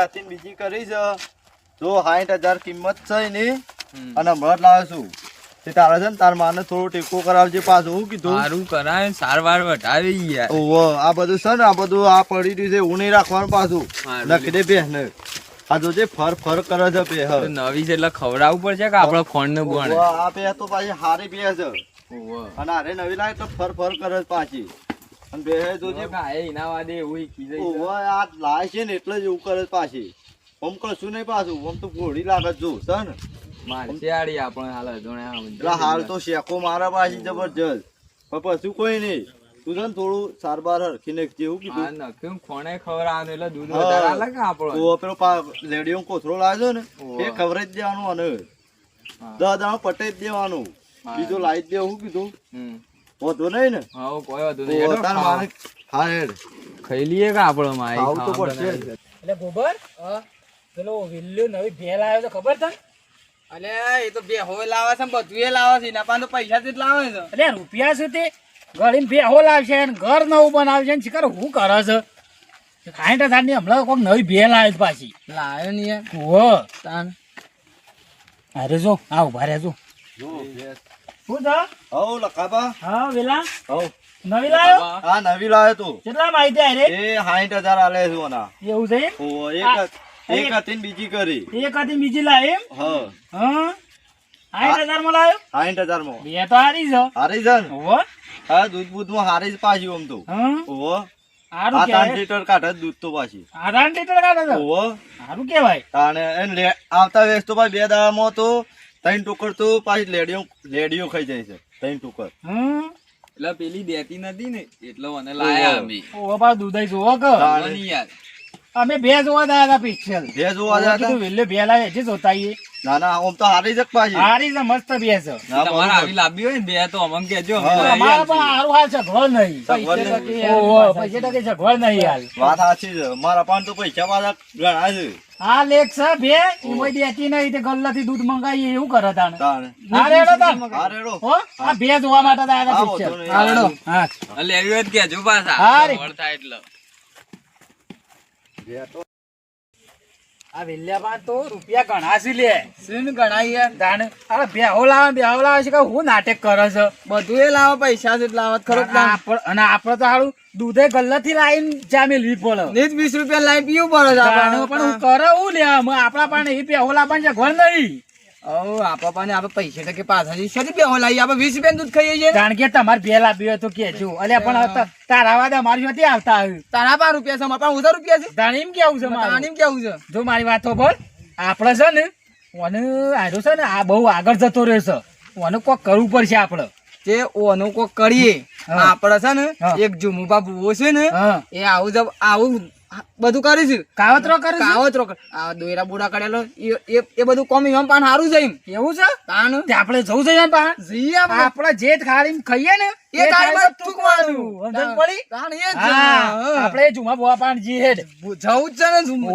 હાથી બીજી કરી છે જો સાઠ હજાર કિંમત છે એની અને હમણાં જ લાવે છું. તે તારે છે ને તાર માને થોડો ટેકો કરાવજે પાછું હું કીધું. સારું કરાય સારવાર વટાવી યાર. ઓહો આ બધું છે ને આ બધું આ પડી રહ્યું છે હું નહીં રાખવાનું પાછું. હારું. દે બે ને આ જોજે ફર ફર કરે છે નવી છે એટલે ખવડાવવું પડશે કે આપડે ખોણ ને બોણ આ બે તો પાછી હારી બે છે. અને હારે નવી લાગે તો ફર ફર કરે પાછી. અને બે જોજે. એના વાદે એવું આ લાય છે ને એટલે જ એવું કરે પાછી. કશું નહીં પાછું તો ઘોડી લાગે જો છે ને? મારશે આડી આપણે હાલ અજોણ્યા એટલે હાલ તો શેકો મારા પાછી જબરજસ્ત. પણ પછી કોઈ નહીં. તું છે ને થોડું સારબાર હરખી જેવું કીધું. નખ્યું ખોણે ખવડાવવાનું એટલે દૂધ હા. વધારે આલે આપણો? પેલો લેડીઓ કોથળો લાવ્યો ને એ ખબર જ દેવાનું અને. દસ દાણા પટાઈ જ દેવાનું. બીજું લાવી જ દેવું કીધું. વધુ નહીં ને? હા કોઈ વાંધો નહીં. હેડો. મારે હા હેડ. ખાઈ લઈએ કે આપણો માઈ ખાવું તો પડશે. એટલે ગોબર પેલો વિલ્લુ નવી ભેલ આવ્યો તો ખબર તને? અલે એ તો બે હોય લાવે છે બધું એ લાવે છે. એના પાસે તો પૈસા જ લાવે છે. એટલે રૂપિયા સુધી તે ગળીને હો લાવશે ને ઘર નવું બનાવશે ને શિકાર હું કરે છે? સાઠ હજારની હમણાં કોઈક નવી ભેલ આવી છે પાછી. લાવ્યો નહીં હો તાન. અરે જો આ ઊભા રહે જો જો ભેંસ. શું લખાબા. હા વેલા. હઉ નવી લાવ્યો આ નવી લાવ્યો તું. કેટલા માહિતી આવી એ સાઠ આલે છે ઓના. એવું છે ઓ એક એક હતી બીજી કરી. એક હતી બીજી લાવી એમ? હા. હા? સાઠ હજારમાં લાવ્યો સાઠ હજારમાં બે તો હારી છે. હારી છે ઓહો હા. દૂધ બૂધમાં હારી જ પાછી આમ તો. ઓહો સારું આ ત્રણ કહેવાય લીટર કાઢે દૂધ તો પાછી. આધાર લીટર કાઢે ઓહો સારું કહેવાય તાણે એને આવતા વેસ તો ભાઈ બે દાડામાં તો ત્રણ ટુકર તો પાછી લેડીઓ લેડીઓ ખાઈ જાય છે ત્રણ ટુકર હમ? એટલે પેલી દેતી નથી ને એટલો મને લાયા અમે. ઓ બા દૂધાઈ જોવો કે. યાર અમે બે જોવા ગયા હતા પિક્ચર. બે જોવા જતા કીધું વેલે બેલા લાવે છે જોતા ના ના ઓમ તો હારી જક પાછી? હારી છે મસ્ત બે છે. તમારે આવી લાંબી હોય ને બે તો અમને કહેજો અમે હા. અમારે પણ હારું હાલ છે ઘર નહીં. પૈસા ટકે છે ઘર નહીં હાલ. વાત સાચી છે. મારા પણ તો પૈસા વાળા ઘણા છે. આ લેખ છે બે એમાં દેતી નહીં તે ગલ્લાથી દૂધ મંગાઈ એવું કરે તાણે. તાણે. હા રેડો તાણ. હો આ બે જોવા માટે દાદા પિક્ચર હા, હતા picture. નહીં. હા હા લેવી હોય તો પાછા. હારી. એટલે. આ વેલ્યામાં તો રૂપિયા ઘણા છે લે. શું ગણાય યાર તાણે અરે બેહો લાવે બેહો લાવે છે કે હું નાટક કરે છે? બધું એ લાવો પૈસા જ લાવત ખરો અને આપણ- તો હારું દૂધે ગલ્લાથી લાઈન જામે મેળવી પડે નીજ વીસ રૂપિયા લાઈ પીવું પડે પણ હું કરે હું લે આપણા પાસે એ બેહો લાવવાનું છે ઘર નહીં. ઓ આપા પાસે આપણે પૈસા ટકે પાછા છે શેની બે લાવી આપણે વીસ રૂપિયા દૂધ ખાઈએ છીએ. કારણ કે તમારે બે લાવી હોય કેજો અલ્યા પણ તારા વાદા મારી જોતી આવતા આવ્યું તારા પાંચ રૂપિયા છે મારા ઉધાર રૂપિયા છે. તાણે એમ કેવું છે મારું? તાણી કેવું છે. જો મારી વાતો બોલ. આપણે છે ને ઓને આર્યો છે ને આ બહુ આગળ જતો રહેશે ઓને કોક કરવું પડશે આપણે. તે ઓનું કોક કરીએ. આપણે છે ને એક જુમુ બાબુ છે ને એ આવું આવું બધું કરીશું કાવતરો કરી કાવતરો આ દોયરા બોડા કરેલો એ- બધું કોમ એમાં પાન સારું છે એમ. એવું છે? પાન આપણે જવું છે એમ પા જઈએ આપણે. આપણે જે ખાડી ખાઈએ ને એ થાળીમાં થૂકવાનું. સમજણ પડી? તાણ એ જ. આપણે જુમા બોવા પાન જી હેડ જવું છે ને જુમ-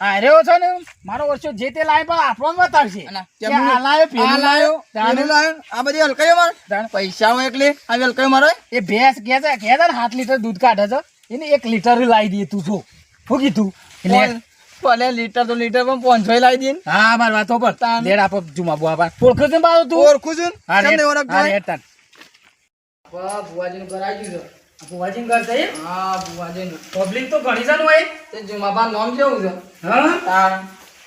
આર્યો છે ને? મારો વર્ષો જે તે લાય પણ આપણને બતાવશે કે? આ લાયો પેલું લાયો. પેલું લાયો. આ બધી હલકાઈઓ મારે. પૈસા હોય એટલે આ હલકાઈઓ મારે. એ ભેંસ કે છે કે સાત લીટર દૂધ કાઢે છે. એને એક લીટર લાવી દઈએ તું જો. શું કીધું? એટલે ભલે લીટર તો લીટર પણ પાંચસો લાવી દઈએ. હા મારી વાતો પર. તાન. લેડ આપો જુમા બુઆ પાણ ઓળખો છે ને તું? ઓળખું છું હા રેડ. ઓળખતો? રેડ તાન. વાહ, ઘર આવી ગયું છે. બુઆજીન કરતા એ હા, ભુવાજીનું. પબ્લિક તો ઘણી ને હોય. તે જુમાબા નામ કેવું છે. હા? તાણ.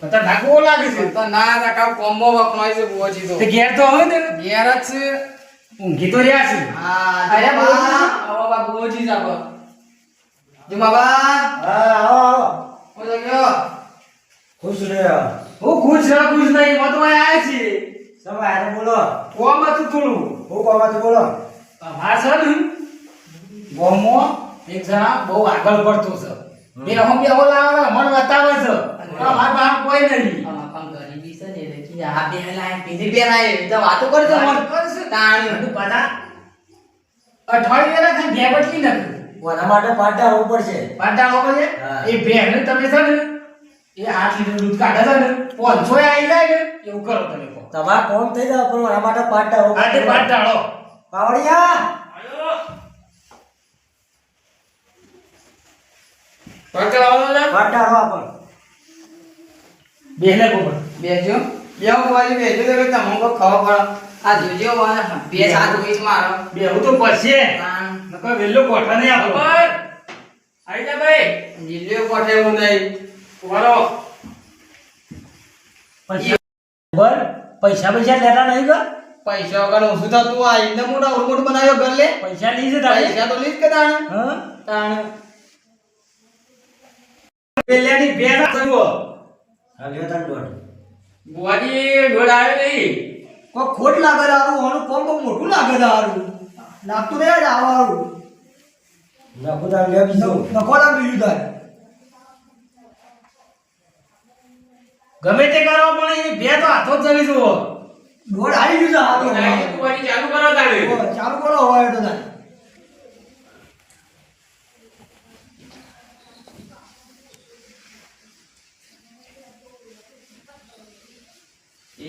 બધા ઢાકવો લાગે છે. તો ના રાખાવ કોમ્બો વખણાય છે ભુવાજી તો. ઘેર તો હવે ને ઘેર જ છે. ઊંઘી તો રહ્યા છે. હા અરે જ આપો. જુમાબા હું તો ગયો. ખુશ રહ્યો હું ખુશ રહો ખુશ નહીં મતમાં આયા છીએ સમય હારે બોલો કોમ હતું થોડું હું કહો છો બોલો માર છે ને ગોમો એક જણા બહુ આગળ પડતો છે બે હમ બે ઓલા આવે મને બતાવે છે અમાર પાસે કોઈ નહીં ગરીબી છે ને એટલે આ બે લાય, પેલી બે લાય, તો વાતો કરજો મને. તાણ. બધું પાછા અઠવાડિયે ના બે બદલી નાખ્યું કોના માટે પાટા આવવું પડશે. પાટા આવવું છે એ બેન તમે છે ને એ આઠ લીટર દૂધ કાઢે છે ને પાંચસો આવી જાય ને એવું કરો તમે કહો તમારે કોમ થઈ જાય પણ મારા માટે પાટા આવવું પાટા આવો. પાવડિયા! પાટા આવો ને પાટા આવો પણ. બેહલે ગોબર બેજો બેહો વાલી બેજો તમે કે તમને ખબર પડે? આ જોજો બે સાત વીસ મારો બેહું તો પડશે નકર વેલ્લો કોઠા નહીં આપણો આઈ જા ભાઈ. જીલ્યો કોઠે હું નહીં. વારો પૈસા ખબર પૈસા પૈસા લેતા નહીં કર પૈસા વગર ઓછું થતું આ ઇન્દ મોટા ઉરમોટ બનાવ્યો ઘર લે પૈસા નહીં જતા પૈસા તો લીધ કે તાણ? હા? તાણ. પેલ્યાની બે ના થયો હા લ્યો તાર બુવાજી દોડ આવ્યો નહીં. કોઈ ખોટ લાગે દારૂ આનું કોમ બહુ મોટું લાગે દારૂ. લાગતું રહે જ આવારું નખો તાર લ્યો બીજો નખો બીજું તાર ગમે તે કરો પણ એ બે તો હાથો જ જવી જુઓ. દોઢ આવી ગયું છે હાથો. ચાલુ કરો તારે. ચાલુ કરો હવે તો તાર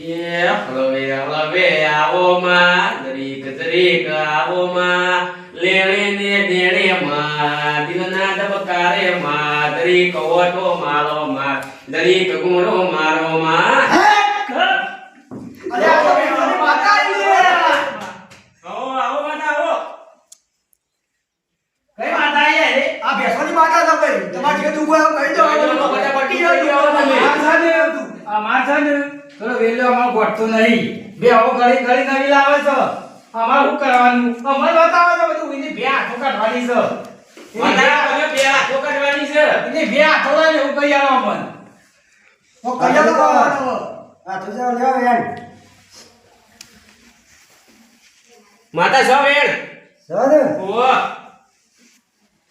એ હળવે હળવે આવો માં દરીક દરીક આવો માં લેણે ને દેણે માં દિલના ધબકારે માં દરીક ઓટો મારો માં દરીક ગુણો મારો માં અરે આ તો બેસવાની માતા આવી છે. આવો આવો માતા આવો કઈ માતા આયા રે આ બેસવાની માતા છે ભાઈ તમારે જે દુઃખ હોય એ કહી દો ફટાફટ પટી જાઓ તમે. માર છે ને આ માર છે ને થોડો વેલ્લો અમાર ગોઠતો નહીં બે આવો ઘડી ઘડી નવી લાવે છે. અમાર શું કરવાનું? અમાર બતાવો તો બધું. ઇની બે હાથો કાઢવાની છે. એની બે હાથો કાઢવાની છે. ઇની બે હાથો લઈને હું કહી આવો અમને બાવાનો. આ તો જાઓ લ્યો યાર માતા છો વેણ સર ઓ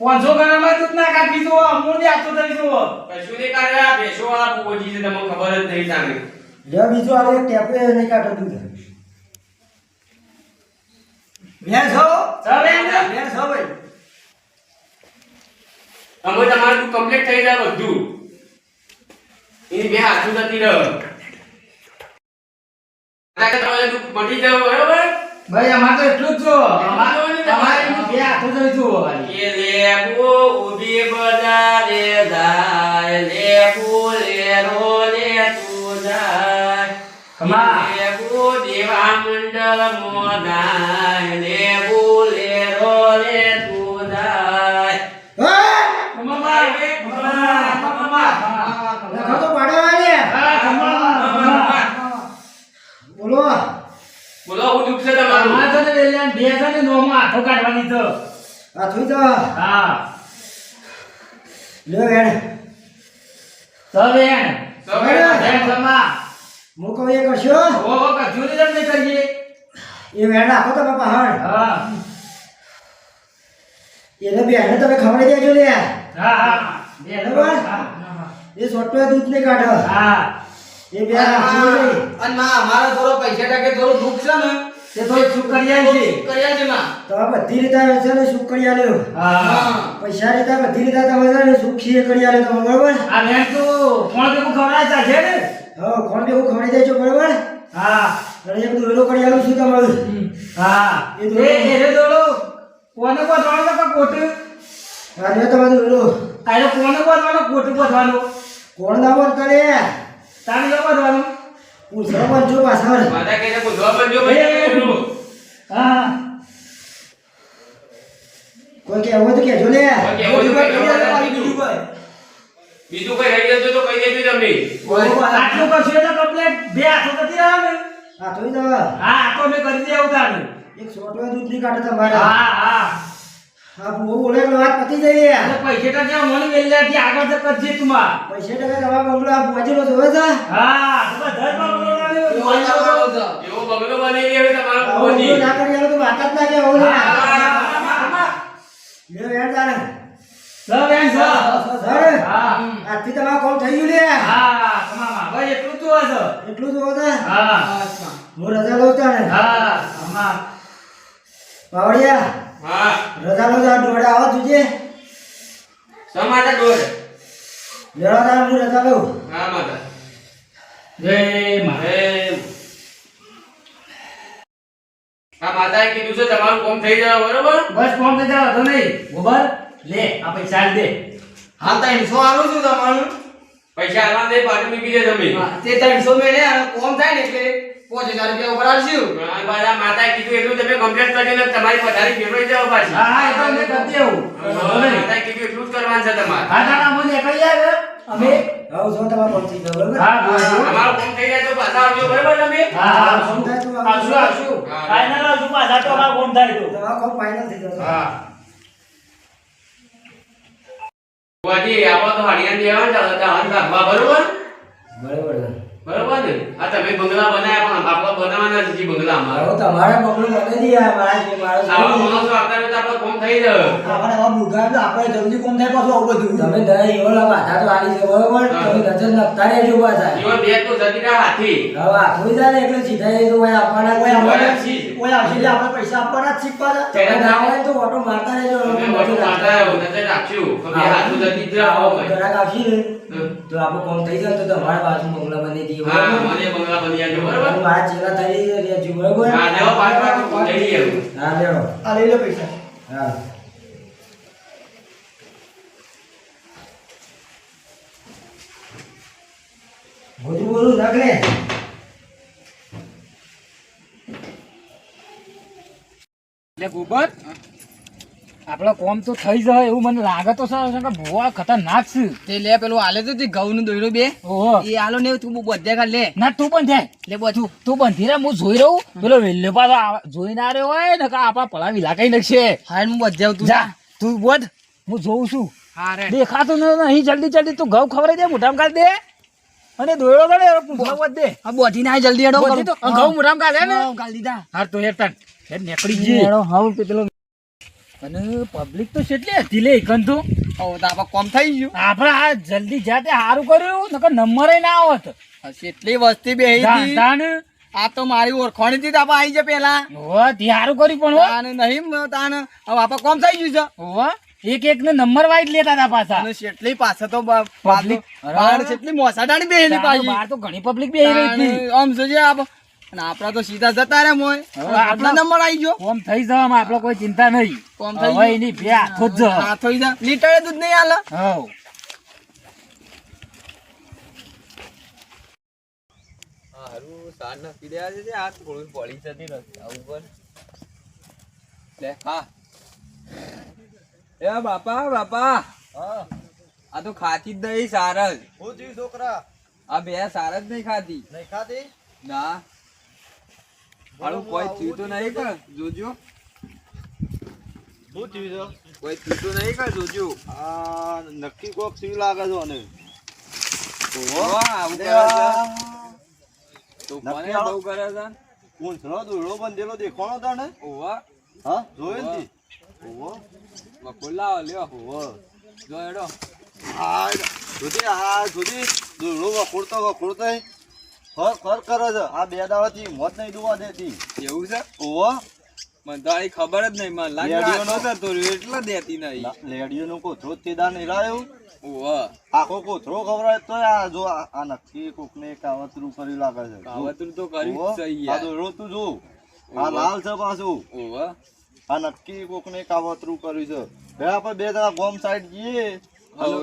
પાંચસો ગ્રામમાં દૂધ ના કાઢી જુઓ અમૂલની આતો થઈ દો કશું નહીં કરે આ બેસો આ બોજી છે તમને ખબર જ નહીં તાણે લ્યો બીજું આ ટેપે નહીં કાઢો દૂધ. ભેંસ? ભેંસ ભાઈ. અમે તમારું કમ્પ્લીટ થઈ જાય બધું. એની બે હાથું નથી રહ્યો તમારે મટી જાવ બરોબર? ભાઈ અમાર તો એટલું જ જો તમારે. બે હાથો થઈ જુઓ. એ લેબુ ઊભી બજારે જાય લેબુ લેરો લે તું જાય ખમા. લેબુ દેવા મંડળ મોદાય લેબુ લેરો લે તું જાય ખમામાં, ખમામાં, ખમામાં. લખો તો મોદાય લે બોલે રોલે. બોલો. બોલો હું દુઃખ છે તમારું અમાર છે બે છે ને નોમાં હાથો કાઢવાની તો આ થોઈ તો. હા. લે યાર સવેણ સવેણ. સવેણ ખમા. હું કહું એ કરશો ઓ, નહીં તમને કરીએ. એ વેણ રાખો તમે પહાડ હા. એને બેને તમે ખવડાવી દેજો લે. હા હા બે બરાબર? એ સોટો દૂધ ને કાઢો. હા. એ બે. અને માં અમારે થોડો પૈસા ટકે થોડું દુઃખ છે ને. તે તો શું કરી છે. કરિયા છે માં તમે બધી રીતે છે ને શું કરી આલ્યો હા. પૈસા રીતે બધી રીતે તમે છે ને સુખ છીએ કરી આલ્યો તમે બરોબર? આ મેં તો કોણ ભેગું ખવડાવતા છે ને. હા કોણ બી હું ખવડાવી દેજો બરોબર? હા અને એક દોરો કરી આલું છું તમારું. હા એ તો- એ રે દોડો. કોને કોતવાનો તો કોટ લ્યો તમારું દોરો આ રે કોને કોતવાનો કોટ કોતવાનો કોણ ના કરે તાન જો કોતવાનો પૂછો પણ જો પાછળ માતા કે કો બોલવા જો ભાઈ હા. કોઈ કે આવો તો કેજો લે. કોઈ આવો તો બીજું કોઈ કહેજો, કરી આલો, બીજું. કોઈ. રહી જતું તો કહી દેજો તમને. આટલું કશું એટલે કમ્પ્લેટ બે હાથો નથી રહ્યા ને હા તો હા આ તો મેં કરી દે આવતા એક સોટવે દૂધની કાઢે તમારે. હા હા. બહુ વાત પતી જઈ પૈસા તો જ્યાં મને આગળ તો કરજે તું પૈસે ટકા તમારા બંગલો આ પહોંચેલો જોવે છે. હા તો બધા બંગલો લાવ્યો. એવો લાવવાનો છે. એવો બંગલો બની રહ્યો તમારો આ ના કરી તો વાત જ ના કે. લે વેણ તારે. બેન સ. સર હા આજથી તમારું કામ થઈ ગયું લે. હા તમામા ભાઈ એટલું જ હતો એટલું જોવો છે? હા. હું રજા લઉં તારે હા આમાં. પાવડિયા હા. રજા લઉં તારે દોડે આવો જોજે. શા માટે દોડ લેવા તારે હું રજા લઉં. હા માતા. જય મારે. આ માતાએ કીધું છે તમારું કામ થઈ જાય બરોબર? બસ કોમ થઈ જાવ તો નહીં. ગોબર લે આ પૈસા આલ દે. હા ત્રણસો આલું છું તમારું. પૈસા આલવા દે પાછું મૂકી દે તમે હા, તે ત્રણસો મેળે અને કોમ થાય ને એટલે પાંચ હજાર રૂપિયા ઉપર આલશું. આ બધા માતા કીધું એટલું તમે કમ્પ્લેટ કરીને તમારી પથારી ફેરવાઈ જાવ પાછી. હા હા એ તો અમે કરી દેવું. હા, માતાએ કીધું એટલું જ કરવાનું છે તમારે. હા તારા મને કહી આવે અમે. હવે જો તમારે પહોંચી ગયો બરોબર હા? અમારો તમારું થઈ જાય તો પાછા આવજો બરાબર તમે? હા હા આવશું આવશું આવશું. હા. ફાઇનલ આવશું પાછા તો અમારો કોમ થાય તો. તમારો કોમ ફાઇનલ થઈ જશે. હા. ગુવાહાટી આપો તો હરિયાણ દેવાનું ચાલે તો હાથ રાખવા. બરોબર? બરોબર બરોબર ને? આ તમે બંગલા બનાયા પણ આપણે બનાવવાના છે જી બંગલા મારો તમારે બગલું બને દી આ મારા જે આવા મારો માણસો આવતા હોય તો આપણો કોમ થઈ જાય. આપણે આવા બુગા તો આપણે જલ્દી કોમ થાય પાછું આવું બધું. તમે દયા એવો લાવ આધા તો આલી છે બરોબર તમે નજર નખતા રહેજો પાછા. જીવન બે તો જતી રહ્યા હાથી. હવે આખું જાય એટલે સીધા એ તો આપવાના કોઈ આપવાના આપશી. કોઈ આવશે એટલે આપણે પૈસા આપવાના જ શીખવા તમે ના હોય તો ઓટો મારતા રહેજો તમે મોટું માતા આવ્યો નજર રાખશું. કે બે હાથું જતી જ રહો ભાઈ. ગ્રાહક આવશે ને તો આપણે કોમ થઈ જાય તો તમારા બાજુ બંગલા બની દઈએ હા મને બંગલા બની જાય અને મારા ચેલા થઈ રહેજો બરોબર? હા લેવો પાંચ પાંચ લઈ લઈએ હા લેવો આ લઈ લો પૈસા. હા. બધું બધું નગરે એટલે ગુબર આપણો કોમ તો થઈ જાય એવું મને લાગે તો કે ભુવા ખતરનાક છે. તે લે પેલું હાલે તો ઘઉં નું દોયડું બે. એ હાલો ને તું બધે કાઢ લે. ના તું પણ જાય. લે બધું. તું બંધી રે હું જોઈ રહું. પેલો વેલ્લો પાછો જોઈ ના રહ્યો હોય ને કા આપણા પલાવી લાગી નાખશે. હા હું બધે આવું તું. જા તું બોધ હું જોઉં છું. દેખાતું નહીં જલ્દી જલ્દી તું ઘઉં ખવડાવી દે મોઢામાં કાઢ દે. અને દોયડો કાઢે વધ દે આ બોધી ના જલ્દી ઘઉં મોઢામાં કાઢે ને. હા, દીધા હાર તો હેડ તન નીકળી જઈએ હેડો હાઉ પેલો અને પબ્લિક તો કેટલી હતી લે એકન તો ઓ તો આપણે કોમ થઈ ગયું. આપણે આ જલ્દી જાતે સારું કર્યું નકર નંબર ના આવત. હશે વસ્તી બેહી હતી. આ તો મારી ઓળખાણી થી આપણે આવી જાય પેલા. તે સારું કર્યું પણ હો. તાન નહીં મ- હવે આપણે કોમ થઈ ગયું છે. એક એક ને નંબર વાઈટ લેતા હતા પાછા. એટલી પાછા તો બ- બહાર શેટલી મોસાડાની બેહેલી પાછી. બહાર તો ઘણી પબ્લિક બેહી રહી હતી. આમ જોજે આપ. અને આપડા તો સીધા જતા રે મોય. નંબર આવી ગયો. કોમ થઈ જવામાં આપડે કોઈ ચિંતા નહીં. કોમ થઈ હવે એની બે હાથો જ હા થઈ લીટરે દૂધ નહીં આલે. હવ. હારું સાર નાખી દેવા છે આ થોડું પડી જતી નથી આવું પર લે ખા એ બાપા બાપા. હા આ તો ખાતી જ નહીં સાર હું થયું છોકરા. આ બે સાર નહીં ખાતી નહીં ખાતી ના. હારું કોઈ થયું તો નહીં કર જોજો. શું થયું છે? કોઈ થયું નહીં કર જોજો. આ નક્કી કોક થયું લાગે છે અને વાહ, આવું કરે છે? તો મને બહુ કરે છે? ઊંચનો દોરડો બંધેલો દેખાણો તને ઓવા હા જોયો ને? ઓહો. બકુલ લ્યો. ઓહો. જો એડો આ જોતી હા જોતી દોરડો વખોડતો વખોડતો. ફર ફર કરે છે. આ બે દાવાથી મોત નહીં દુવા દેતી. એવું છે? ઓહો. મને તો આની ખબર જ નહીં. મને લાગ્યો નતો તો એટલે દેતી નહીં. લેડીઓનો નું કોથરો તે દા નહીં રહ્યો ઓવા આખો કોથરો ખવડાવે તો આ જો આ નક્કી કોકને કાવતરું કર્યું લાગે છે. કાવતરું તો કર્યું ઓહો, જ છે. આ જો લાલ છે પાછું. ઓવા આ નક્કી કોકને કાવતરું કર્યું છે. બે આપણે બે જણા ગોમ સાઈડ જઈએ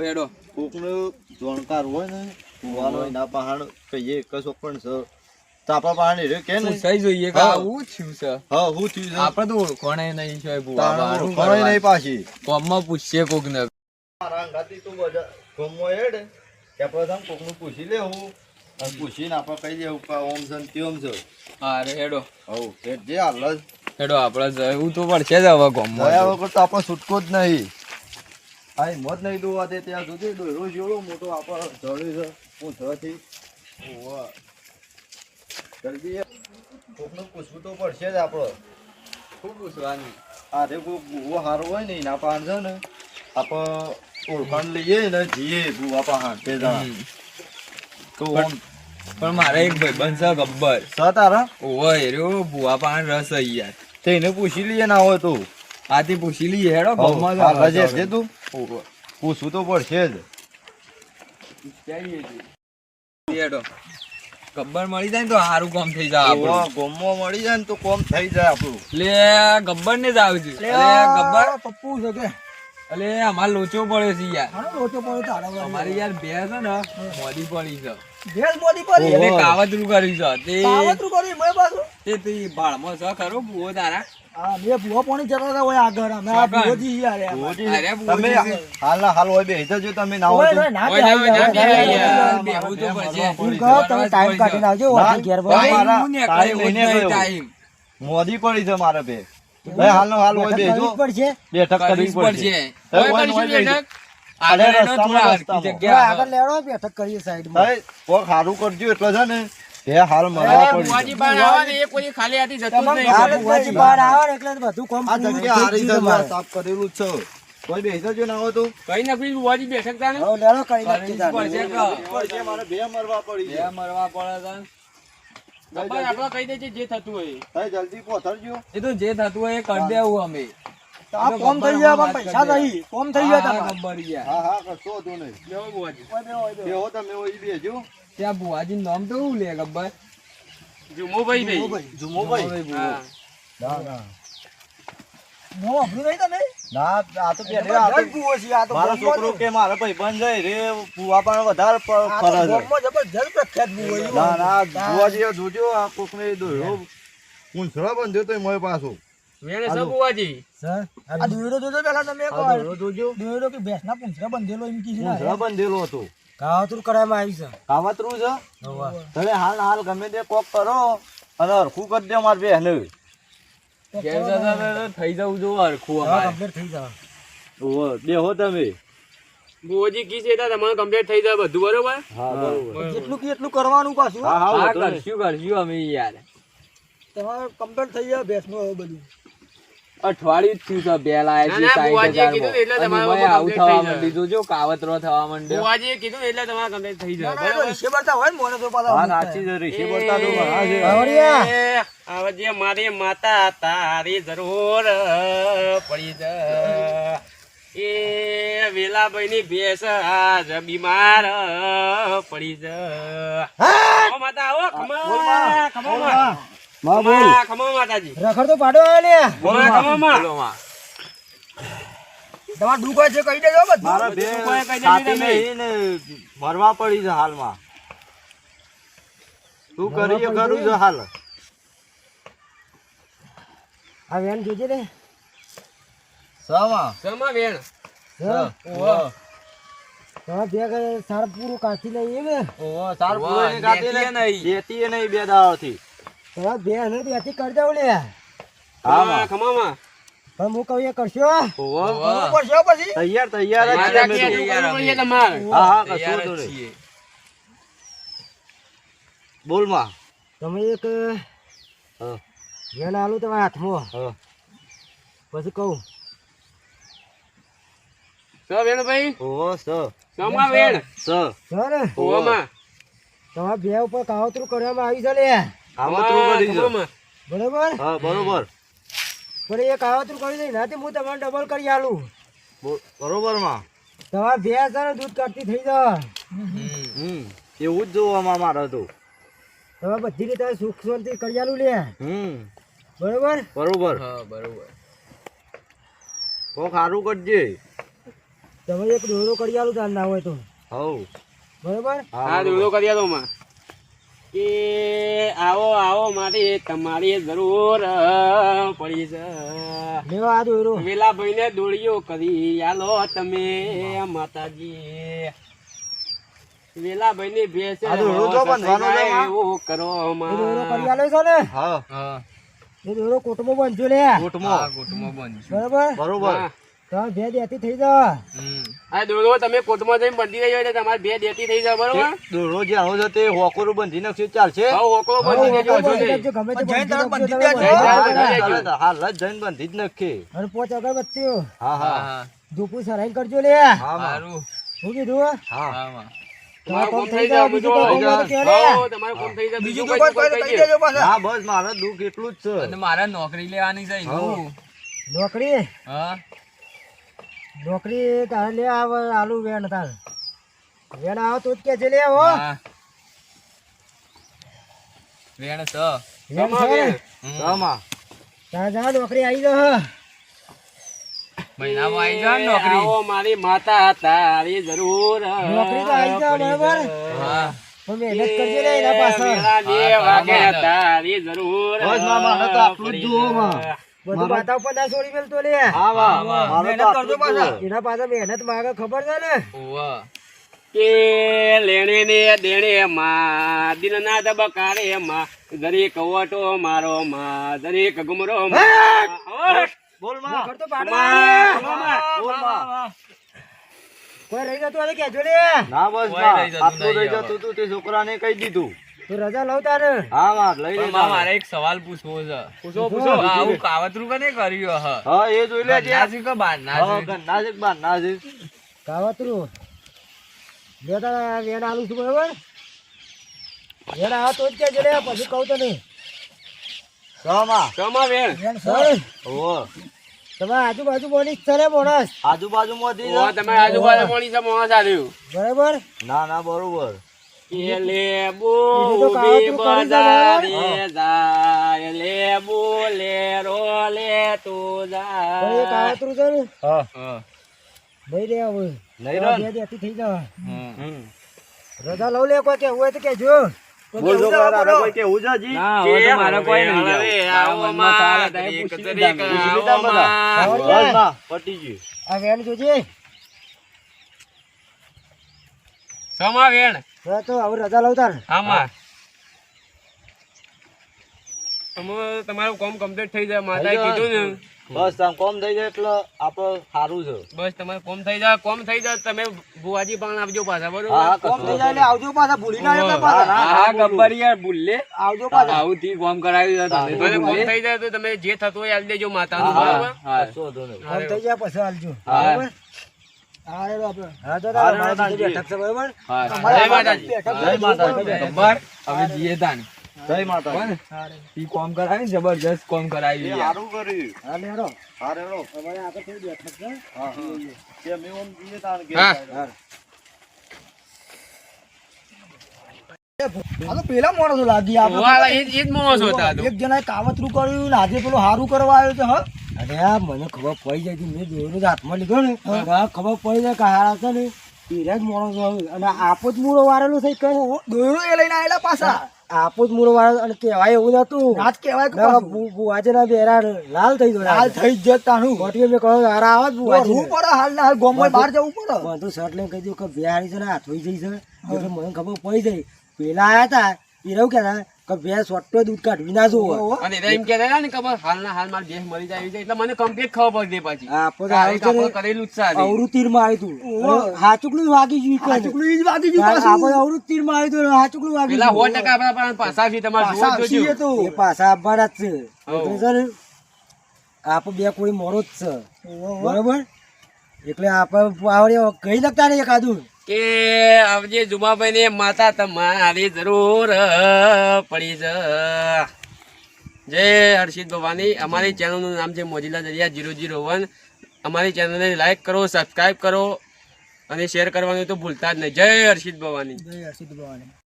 હેડો. કોકનું જોણકાર હોય ને કુવાનો ના પહાણ કહીએ કશો પણ સર તાપા પાણી રે કે ને પૂછાઈ જોઈએ? કે હા. આવું થયું છે હા હું થયું છે આપણે તો ઓળખોણે નહીં છે ભુવા. બારું નહીં પાછી. કોમમાં પૂછશે કોક ને. મારા ગાતી તું બધા ગમો હેડ. કે પ્રથમ કોકનું પૂછી લે હું અને પૂછીને આપણે કહી દેવું કે ઓમ સંતિ ઓમ છે. હા રે હેડો. હવ હેડ જે હાલ હેડો આપણે જવું તો પડશે જ હવે કોમમાં ગયા. વગર તો આપણે છૂટકો જ નહીં. આ હિંમત નહીં દોવા દે ત્યાં સુધી દોરો જેવડો મોટો આપણે જડ્યું છે. હું જલ્દી. કોકનું પૂછવું તો પડશે જ આપણે. શું પૂછવાનું આ કોઈ ગુવો સારો હોય ને એના પાન છે ને આપણે ઓળખાણ લઈએ ને જઈએ ગુવા પાન તે જણા. હમ. તો પણ- મારે એક ભાઈબંધ છે ગબ્બર. સ તારા? ઓવો હેર્યો ભુવા પાન રસ યાર. તેને પૂછી લઈએ ના હોય તો. આથી પૂછી લઈએ હેડો ગમમાં રજે છે તું? પૂછવું તો પડશે જ. હેડો ગબ્બર મળી જાય ને તો સારું કોમ થઈ જાય આપણું. ઓવા મળી જાય ને તો કોમ થઈ જાય આપણું. લે ગબ્બર ને જ આવજો. લે ગબ્બર. પપ્પુ છે કે? અલે અમાર લોચો પડ્યો છે યાર. લોચો પડ્યો તારા અમારી યાર બે છે ને મોડી પડી છે. ભેંસ મોદી પડી. એને કાવતરું કર્યું છે. તે કાવતરું કર્યું? મેં પાછું. તે તી ભાળમાં છે ખરો ભૂવો તારા? હા, મેં ભૂવા પાણી જતા હતા ઓય આગળ. અમે આ ભૂવોજી યાર યાર. ભુવોજી, અરે તમે ભુવોજી. હાલના હાલ હોય બે તમે ના હોય ના તો પડશે. હું કહું તમે ટાઈમ કાઢીને આવજો ઘેર. મારા-. ટાઈમ. મોદી પડી છે મારે બે ભાઈ હાલનો હાલ હોય બેઠક પડશે. બેઠક કરવી પડશે. બેઠક. આગળ લેવડો બેઠક કરીએ સાઈડમાં. ભાઈ કોક સારું કરજો એટલે છે ને એ હાલ અરે, પડી બુવાજી બહાર આવે ને એ કોઈ ખાલી આથી જતું જ નહીં. આ ભૂવાજી બહાર આવે ને એટલે બધું કામ આ જગ્યા હારી જ છે ગયું તમારે. સાફ કરેલું છે. કોઈ બેસી જો ના હો તો. કઈ નકરી બુવાજી બેઠક તાને? હવે લેવડો કરી કરવી નાખીએ જ તારે. પડશે મારે બે મરવા પડી બે મરવા પડે છે. બાપા, આપણે કહી દેજે જે થતું હોય ભાઈ જલ્દી પહોંચજો એ તો જે થતું હોય એ કરી દેવું અમે. આ કોમ થઈ ગયા પણ પૈસા નહીં. કોમ થઈ ગયા હા, ગયા. હા હા કશો વાંધો નહીં. લેવો બુવાજી. બેહો તમે ઓય બેજો ત્યાં ભુવાજી નામ તો શું લે ગબ્બર જુમોભાઈ ભાઈ જુમોભાઈ હા. ના ના. નો વાપર્યું નહીં તમે ના આ તો પહેલી આ તો જબરજસ્ત છે આ તો મારો છોકરો કે મારા ભાઈબંધ જાય રે પણ વધારે છે. જબરજસ્ત પ્રખ્યાત ભૂવો ના ના ભૂવા જોજો આ કોકને દોડ્યો પૂંછડો બંધ્યો તો મોય પાછો. વેણે સબ બુવાજી સર, આ દોયડો જોજો પેલા તમે જોજો. દોયડો કે ભેંસના પૂંછડા બંધેલો એમ કીધું ને. બંધેલો હતો. કાવતરું કરવામાં આવી છે. કાવતરું છે? તમે હાલ હાલ ગમે તે કોક કરો અને હરખું કરી દે મારે બેન થઈ જવું જો હરખું થઈ જાવ. બેહો તમે. બુવાજી કી છે તમારે કમ્પ્લીટ થઈ જાય બધું બરોબર? હા બરોબર. જેટલું કે એટલું કરવાનું પાછું. હા હા કરશું અમે યાર. તમારે કમ્પ્લીટ થઈ જાય ભેંસનું બધું. અઠવાડિયું થયું છે. બે લાયા છે તમારે એમાંય આવું થવા જાય. જોજો કાવતરો થવા માંડ્યો. આજે કીધું એટલે તમારે કમ્પ્લીટ થઈ જાય. બરાબર? ઋષિ બળતા હોય ને મોને તો પાછા હા સાચી. છે ઋષિ બળતા તો હા છે. આવડિયા. આવજે મારી માતા તારી જરૂર પડી જા એ વેલાભાઈ ની ભેસ આજ બીમાર પડી જા માતા આવો ખમા ખમા. માં. બોલ. ખમા માતાજી. રખડ તો પાડો આવે લે. બોલ ખમા માં. બોલો માં. તમારે દુઃખ છે કહી દેજો બધું. મારા બે સાથી તમે. ને મરવા પડી છે હાલમાં. તું કરીએ કરું છે? હાલ. આ વેન જોજે ને સામા સમા વેણ? હા. ઓહો. તમારે બે કઈ સાર પૂરું કાઢી લઈએ ને. ઓહો સાર વાહ, કાઢી દેખીએ નહીં. દેતી નહીં બે દાડાથી. તમારે બે અને ત્યાંથી કરજો લે. ખમા ખમા પણ હું કહું એ કરશો. કરશો પછી? તૈયાર તૈયાર જ તમારે. હા હા કરશો. બોલમાં તમે એક હા. આલું તમારા હાથમાં. પછી કહું. સો વેણ સ. ને? ઓમાં તમારા બે ઉપર કાવતરું કરવામાં આવી છે લે. કાવતરું કરી છે ખમામાં. બરોબર? હા બરોબર. પણ એ કાવતરું કરી દઈ નાથી હું તમારે ડબલ કરી આલું. બરોબરમાં તમારે બે હજાર દૂધ કાઢતી થઈ જાય. હમ એવું જ જોવામાં મારે તો. તમે બધી રીતે સુખ શાંતિ કરી આલું લે. હમ. બરોબર? બરોબર. હા બરોબર. કોક સારું કરજે. તમે એક દોરો કરી આલું તાર ના હોય તો. હવ. બરોબર? હા દોરો કરી આલો માં કે આવો આવો મારી તમારી જરૂર પડી છે. લેવા દોરો વેલા ભાઈને દોડીઓ કરી આલો તમે માતાજી. વેલા ભાઈ ની ભેસ છે? એવું કરો એ કરી માં આલ્યો ને? હા. હા. એ દોરો કોટમાં બાંધજો લે કોટમો. કોટમો બનજો. બરોબર? બરોબર. હા. બે દેતી થઈ જા. આ દોડો તમે કોર્ટમાં જઈને બંધી રહી હોય તમારે બે દેતી થઈ જાય બરોબર? દોરો જે આવો છે તે હોકરો બંધી નાખશે ચાલશે? હા હોકરો બંધી દેજો ગમે તે જઈને બંધી તમે. બંધી હા, નાખજો. હાલ જ જઈને બંધી જ નાખીએ અને પોચ અગરબત્તીઓ. હા હા. હા ધૂપુ સરાઈ કરજો લે. હા મારું શું કીધું? હા. હા. હો, દેજો. હા મારે દુઃખ એટલું જ છે. અને મારે નોકરી લેવાની છે. નોકરી? હા. નોકરી તારે લે આવ આલુ વેણ તાર. વેણ આવો તો કે જે લે હો. વેણ સ વેણ જા નોકરી આવી જા મહિનામાં આવી જાય નોકરી? આવો મારી માતા તારી જરૂર. નોકરી તો આવી જાય બરાબર? હા. મહેનત કરજે એના પાછળ. તારી જરૂર. મામા, જ જુઓ માં. બધું માથા ઉપર છોડી મેલતો લે. હા વાહ મારે મહેનત કરજો પાછા. એના પાછળ મહેનત માગે ખબર છે ને? ઓવા. કે લેણે ને દેણે માં દિલના ધબકારે માં દરેક વટો મારો માં દરેક ગુમરો માં. બોલમાં. કરતો પાડો માં, ને. માં, બોલમાં. કોઈ રહી જતું કે તો કહેજો ને બસ આટલું રહી જતું તું તે છોકરાને કહી દીધું. તો રજા લઉં તારે. હા વાત લઈ લે માં મારે એક સવાલ પૂછવો છે. પૂછો પૂછો. આવું કાવતરું કને કર્યું હ? હા એ જોઈ લે ઘરના છે કે બહારના હા છે? ઘરના છે કે બહારના છે? કાવતરું. બે તારા વેણ આલું છું બરાબર? વેડા આ તો જ કહેજો લે પછી કહું તો નહીં સમા સમા વેણ? વેણ સર. ઓ તમે આજુબાજુ બોની ચરે માણસ આજુબાજુમાંથી ઓ તમે આજુબાજુ કોની છે મોહ આવ્યું બરાબર? ના ના બરોબર. કે લેબુ ઊભી બજારે જાય લેબુ લેરો લે તું જાય કાવતરું છે ને હા હા. ભાઈ રે હવે નહીં રહે ને? બે બેથી થઈ જાવ હમ. રજા લઉં લે કોઈ કેવું હોય તો કહેજો બોલ છોકરા, તારે કોઈ કેવું છે હવે તો મારે કોઈ નહીં હવે. આવો માં, ચાલે તો એ દરેક પૂછી દરેક લીધા મેં. પૂછી લીધા આવો? માં. ગયું. આ વેણ જોજે કમા વેણ હા તો હવે રજા લઉં તાર. આમાં અમે તમારું કામ કમ્પ્લીટ થઈ જાય માતાએ કીધું ને. બસ આમ કોમ થઈ જાય એટલે આપણે સારું છે. બસ તમારે કોમ થઈ જાય. કોમ થઈ જાય તમે ભુવાજી પણ આપજો પાછા બરોબર? કોમ થઈ જાય એટલે આવજો પાછા. ભૂલી ના જતા પાછા. હા, હા ગબ્બર યાર ભૂલ લે. આવજો પાછા. આવું થી કોમ કરાવી તમે કોમ થઈ જાય તો તમે જે થતું હોય આલી દેજો માતાનું. બરોબર? હા. કોમ થઈ જાય પછી. બરાબર? જબરજસ્ત કોમ કરાવી પેલા માણસો લાગી. એક જણાએ કાવતરું કર્યું ને આજે પેલું હારું કરવા આવ્યો છે હા? અરે આ મને ખબર પડી જાય છે મેં દોરો જ હાથમાં લીધો ને. ખબર પડી જાય કે હારા છે ને પીરા જ હોય. અને આપો જ મૂળો વારેલો થઈ કે દોરો એ લઈને આવેલા પાછા? આપો જ મૂળો વાળેલો અને કહેવાય એવું નતું રાત કહેવાય કે બુવાજે ના બેરા લાલ થઈ ગયો લાલ થઈ જતાનું ગોટીએ મેં કહ્યું હારા આવે જ બુવાજી પડે હાલ ના હાલ ગોમમાં બહાર જવું પડે. બધું શર્ટ લઈને કહી દઉં કે બિહારી છે ને હાથ હોઈ જઈ છે. એટલે મને ખબર પડી જાય. પેલા આયા હતા એ એવું કહેતા કે બે સોટો દૂધ કાઢવી ના જોવો અને એમ કહેતા ને ખબર હાલના હાલ મારી ભેંસ મરી જાય એટલે મને કમ્પ્લીટ ખબર પડી પછી. તો આપણે કરેલું જ છે આજે. માં તીર માર્યું તું હાચુકલું વાગી ગયું હાચુકલું જ વાગી ગયું આપણે અવરું માં માર્યું તું હાચુકલું વાગી પેલા સો ટકા આપણા પાસે પાછા છે તમારે જોજો. એ પાછા આપવાના જ છે. આપણે બે કોઈ મોરો જ છે. બરોબર? એટલે આપણે આવડે કહી શકતા ને એકાદું? કે આવજે જુમાભાઈ ને માતા તમારી જરૂર પડી છે. જય હર્ષિત ભવાની. અમારી ચેનલનું નામ છે મોજીલા દરિયા જીરો જીરો વન. અમારી ચેનલને લાઈક કરો સબસ્ક્રાઈબ કરો અને શેર કરવાનું તો ભૂલતા જ નહીં. જય હર્ષિત ભવાની. જય હર્ષિત ભવાની.